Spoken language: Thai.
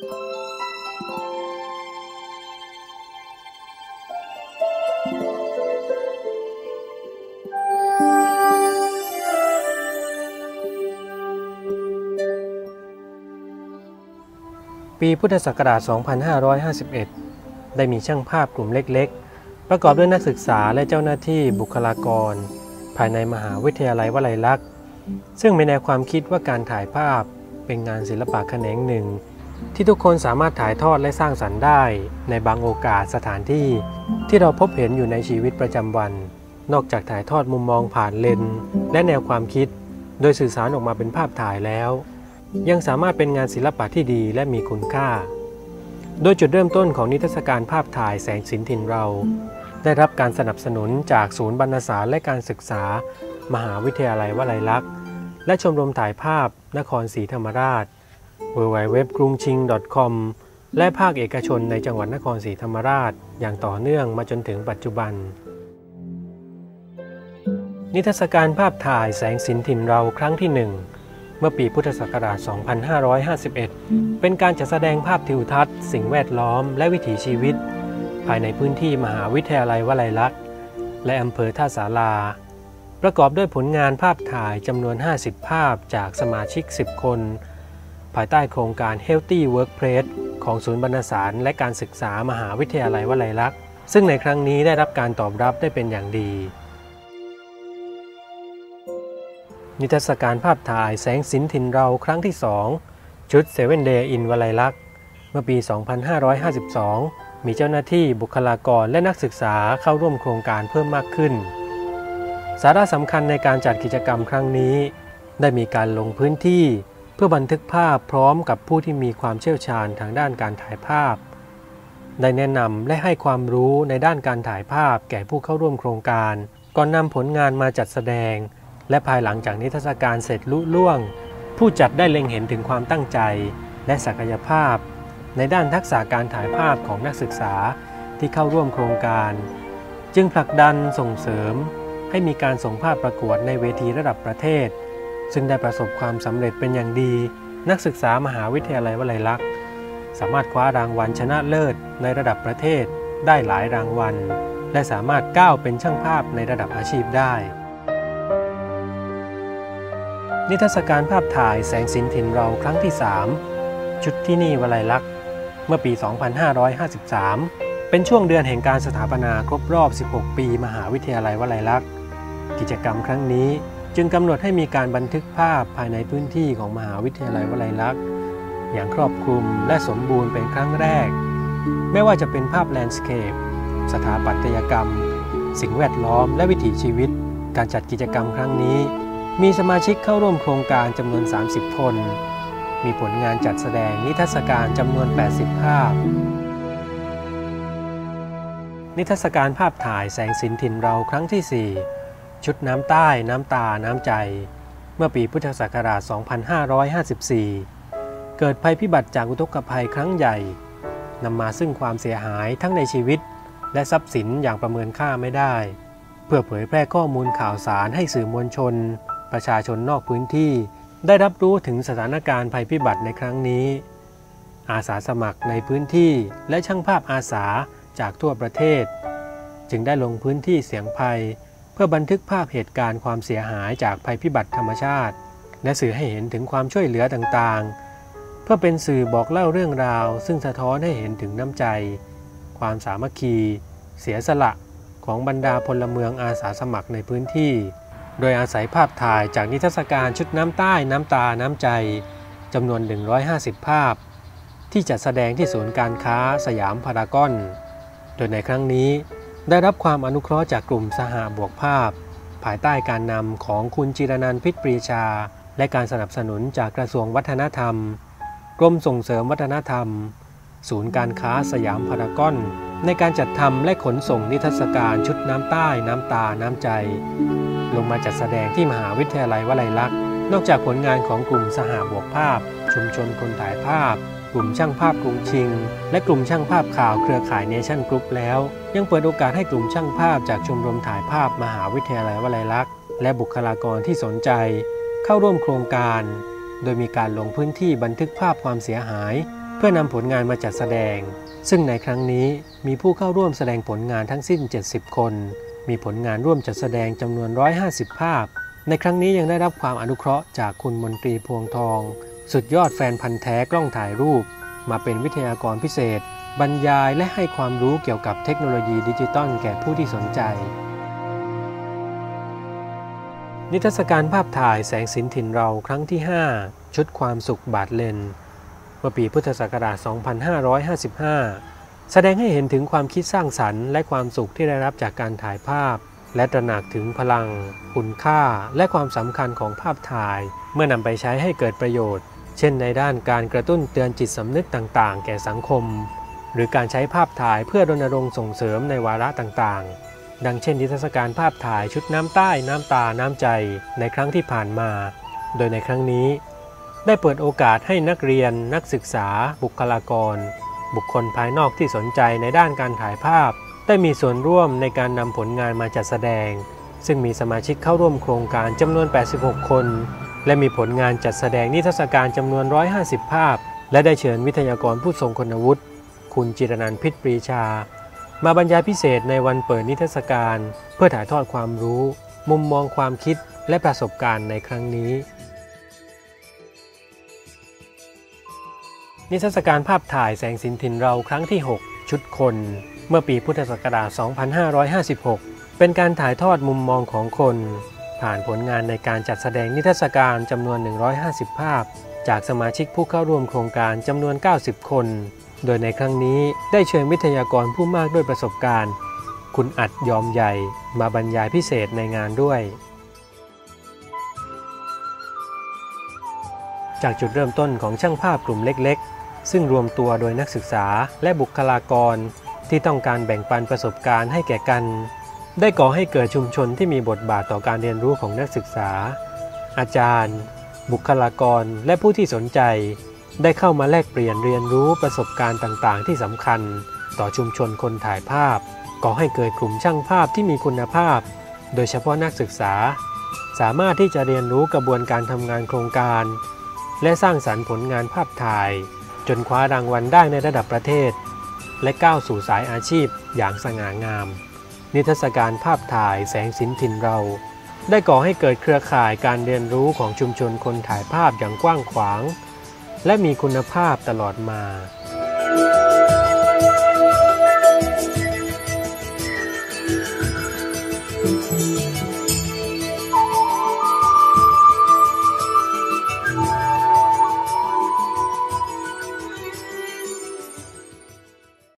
ปีพุทธศักราช 2551 ได้มีช่างภาพกลุ่มเล็กๆ ประกอบด้วยนักศึกษาและเจ้าหน้าที่บุคลากร ภายในมหาวิทยาลัยวลัยลักษณ์ ซึ่งมีแนวความคิดว่าการถ่ายภาพเป็นงานศิลปะแขนงหนึ่ง ที่ทุกคนสามารถถ่ายทอดและสร้างสรรค์ได้ ในบางโอกาสสถานที่ ที่เราพบเห็นอยู่ในชีวิตประจำวัน นอกจากถ่ายทอดมุมมองผ่านเลนส์และแนวความคิด โดยสื่อสารออกมาเป็นภาพถ่ายแล้ว ยังสามารถเป็นงานศิลปะที่ดีและมีคุณค่า โดยจุดเริ่มต้นของนิทรรศการภาพถ่ายแสงสินถิ่นเรา ได้รับการสนับสนุนจากศูนย์บรรณสารและการศึกษา มหาวิทยาลัยวลัยลักษณ์ และชมรมถ่ายภาพนครศรีธรรมราช w w w กรุงชิง .com และภาคเอกชนในจังหวัดนครศรีธรรมราช อย่างต่อเนื่องมาจนถึงปัจจุบัน นิทรรศการภาพถ่ายแสงสินถิ่นเราครั้งที่หนึ่งเมื่อปีพุทธศักราช 2551 เป็นการจัดแสดงภาพทิวทัศน์ สิ่งแวดล้อมและวิถีชีวิต ภายในพื้นที่มหาวิทยาลัยวลัยลักษณ์และอำเภอท่าสาราประกอบด้วยผลงานภาพถ่ายจำนวน 50 ภาพจากสมาชิก 10 คน ภายใต้โครงการ Healthy Workplace ของศูนย์บรรณสารและการศึกษามหาวิทยาลัยวลัยลักษณ์ซึ่งในครั้งนี้ได้รับการตอบรับได้เป็นอย่างดี นิทรรศการภาพถ่ายแสงสินถินเราครั้งที่ 2 ชุด 7 Day in วลัยลักษณ์เมื่อปี 2552 มีเจ้าหน้าที่บุคลากรและนักศึกษาเข้าร่วมโครงการเพิ่มมากขึ้น สาระสำคัญในการจัดกิจกรรมครั้งนี้ ได้มีการลงพื้นที่ พื่อบันทึกภาพพร้อมกับผู้ที่มีความเชี่ยวชาญทางด้านการถ่ายภาพ ได้แนะนำและให้ความรู้ในด้านการถ่ายภาพแก่ผู้เข้าร่วมโครงการ ก่อนนำผลงานมาจัดแสดง และภายหลังจากนิทรรศการเสร็จลุล่วง ผู้จัดได้เล็งเห็นถึงความตั้งใจ และศักยภาพ ในด้านทักษะการถ่ายภาพของนักศึกษาที่เข้าร่วมโครงการ จึงผลักดันส่งเสริม ให้มีการส่งภาพประกวดในเวทีระดับประเทศ ซึ่งได้ประสบความสำเร็จเป็นอย่างดี นักศึกษามหาวิทยาลัยวลัยลักษณ์ สามารถคว้ารางวัลชนะเลิศในระดับประเทศได้หลายรางวัล และสามารถก้าวเป็นช่างภาพในระดับอาชีพได้ นิทรรศการภาพถ่ายแสงสินถิ่นเราครั้งที่ 3 ชุดที่นี่วลัยลักษณ์ เมื่อปี 2553 เป็นช่วงเดือนแห่งการสถาปนาครบรอบ 16 ปี มหาวิทยาลัยวลัยลักษณ์ กิจกรรมครั้งนี้ จึงกำหนดให้มีการบันทึกภาพภายในพื้นที่ของมหาวิทยาลัยวลัยลักษณ์ อย่างครอบคลุมและสมบูรณ์เป็นครั้งแรก ไม่ว่าจะเป็นภาพแลนด์สเคปสถาปัตยกรรม สิ่งแวดล้อม และวิถีชีวิต การจัดกิจกรรมครั้งนี้ มีสมาชิกเข้าร่วมโครงการจำนวน 30 คน มีผลงานจัดแสดงนิทรรศการจำนวน 80 ภาพ นิทรรศการภาพถ่ายแสงสินถิ่นเราครั้งที่ 4 ชุดน้ำใต้น้ำตาน้ำใจ เมื่อปีพุทธศักราช 2554 เกิดภัยพิบัติจากอุทกภัยครั้งใหญ่นำมาซึ่งความเสียหายทั้งในชีวิต และทรัพย์สินอย่างประเมินค่าไม่ได้ เพื่อเผยแพร่ข้อมูลข่าวสารให้สื่อมวลชน ประชาชนนอกพื้นที่ ได้รับรู้ถึงสถานการณ์ภัยพิบัติในครั้งนี้ อาสาสมัครในพื้นที่และช่างภาพอาสาจากทั่วประเทศ จึงได้ลงพื้นที่เสียงภัย พื่อบันทึกภาพเหตุการณ์ความเสียหายจากภัยพิบัติธรรมชาติ และสื่อให้เห็นถึงความช่วยเหลือต่างๆ เพื่อเป็นสื่อบอกเล่าเรื่องราว ซึ่งสะท้อนให้เห็นถึงน้ำใจ ความสามัคคี เสียสละของบรรดาพลเมืองอาสาสมัครในพื้นที่ โดยอาศัยภาพถ่ายจากนิทรรศการชุดน้ำใต้น้ำตาน้ำใจจำนวน 150 ภาพ ที่จัดแสดงที่ศูนย์การค้าสยามพารากอน โดยในครั้งนี้ ได้รับความอนุเคราะห์จากกลุ่มสหบวกภาพ ภายใต้การนำของคุณจิรนันพิษปรีชา และการสนับสนุนจากกระทรวงวัฒนธรรม กรมส่งเสริมวัฒนธรรม ศูนย์การค้าสยามพารากอน ในการจัดทำและขนส่งนิทรรศการชุดน้ำใต้น้ำตา น้ำใจ ลงมาจัดแสดงที่มหาวิทยาลัยวลัยลักษณ์ นอกจากผลงานของกลุ่มสหบวกภาพ ชุมชนคนถ่ายภาพ กลุ่มช่างภาพกรุงชิง และกลุ่มช่างภาพข่าวเครือข่ายเนชั่นกรุ๊ปแล้ว ยังเปิดโอกาสให้กลุ่มช่างภาพจากชมรมถ่ายภาพมหาวิทยาลัยวลัยลักษณ์ และบุคลากรที่สนใจ เข้าร่วมโครงการ โดยมีการลงพื้นที่บันทึกภาพความเสียหาย เพื่อนำผลงานมาจัดแสดง ซึ่งในครั้งนี้มีผู้เข้าร่วมแสดงผลงานทั้งสิ้น 70 คน มีผลงานร่วมจัดแสดงจำนวน 150 ภาพ ในครั้งนี้ยังได้รับความอนุเคราะห์จากคุณมนตรีพวงทอง สุดยอดแฟนพันธ์แท้กล้องถ่ายรูป มาเป็นวิทยากรพิเศษ บรรยายและให้ความรู้เกี่ยวกับเทคโนโลยีดิจิตอลแก่ผู้ที่สนใจ นิทรรศการภาพถ่ายแสงสินถิ่นเราครั้งที่ 5 ชุดความสุขบาทเลนเมื่อปีพุทธศักราช 2555 แสดงให้เห็นถึงความคิดสร้างสรรค์และความสุขที่ได้รับจากการถ่ายภาพ และตระหนักถึงพลัง คุณค่า และความสำคัญของภาพถ่าย เมื่อนำไปใช้ให้เกิดประโยชน์ เช่นในด้านการกระตุ้นเตือนจิตสำนึกต่างๆ แก่สังคม หรือการใช้ภาพถ่ายเพื่อรณรงค์ส่งเสริมในวาระต่างๆ ดังเช่นนิทรรศการภาพถ่ายชุดน้ำใต้น้ำตาน้ำใจในครั้งที่ผ่านมา โดยในครั้งนี้ ได้เปิดโอกาสให้นักเรียน นักศึกษา บุคลากร บุคคลภายนอกที่สนใจในด้านการถ่ายภาพ ได้มีส่วนร่วมในการนำผลงานมาจัดแสดง ซึ่งมีสมาชิกเข้าร่วมโครงการจำนวน 86 คน และมีผลงานจัดแสดงนิทรรศการจำนวน 150 ภาพ และได้เชิญวิทยากรผู้ทรงคุณวุฒิ คุณจิรนันพิษปรีชา มาบรรยายพิเศษในวันเปิดนิทรรศการ เพื่อถ่ายทอดความรู้ มุมมองความคิดและประสบการณ์ในครั้งนี้ นิทรรศการภาพถ่ายแสงสินถิ่นเราครั้งที่ 6 ชุดคน เมื่อปีพุทธศักราช 2556 เป็นการถ่ายทอดมุมมองของคน ผ่านผลงานในการจัดแสดงนิทรรศการจำนวน 150 ภาพ จากสมาชิกผู้เข้าร่วมโครงการจำนวน 90 คน โดยในครั้งนี้ได้เชิญวิทยากรผู้มากด้วยประสบการณ์ คุณอัดยอมใหญ่มาบรรยายพิเศษในงานด้วย จากจุดเริ่มต้นของช่างภาพกลุ่มเล็ก ๆ ซึ่งรวมตัวโดยนักศึกษาและบุคลากรที่ต้องการแบ่งปันประสบการณ์ให้แก่กัน ได้ก่อให้เกิดชุมชนที่มีบทบาทต่อการเรียนรู้ของนักศึกษา อาจารย์ บุคลากร และผู้ที่สนใจ ได้เข้ามาแลกเปลี่ยนเรียนรู้ประสบการณ์ต่างๆ ที่สำคัญ ต่อชุมชนคนถ่ายภาพ ก่อให้เกิดกลุ่มช่างภาพที่มีคุณภาพ โดยเฉพาะนักศึกษา สามารถที่จะเรียนรู้กระบวนการทำงานโครงการ และสร้างสรรค์ผลงานภาพถ่าย จนคว้ารางวัลได้ในระดับประเทศ และก้าวสู่สายอาชีพอย่างสง่างาม นิทรรศการภาพถ่ายแสงสินถิ่นเรา ได้ก่อให้เกิดเครือข่ายการเรียนรู้ของชุมชนคนถ่ายภาพอย่างกว้างขวาง และมีคุณภาพตลอดมา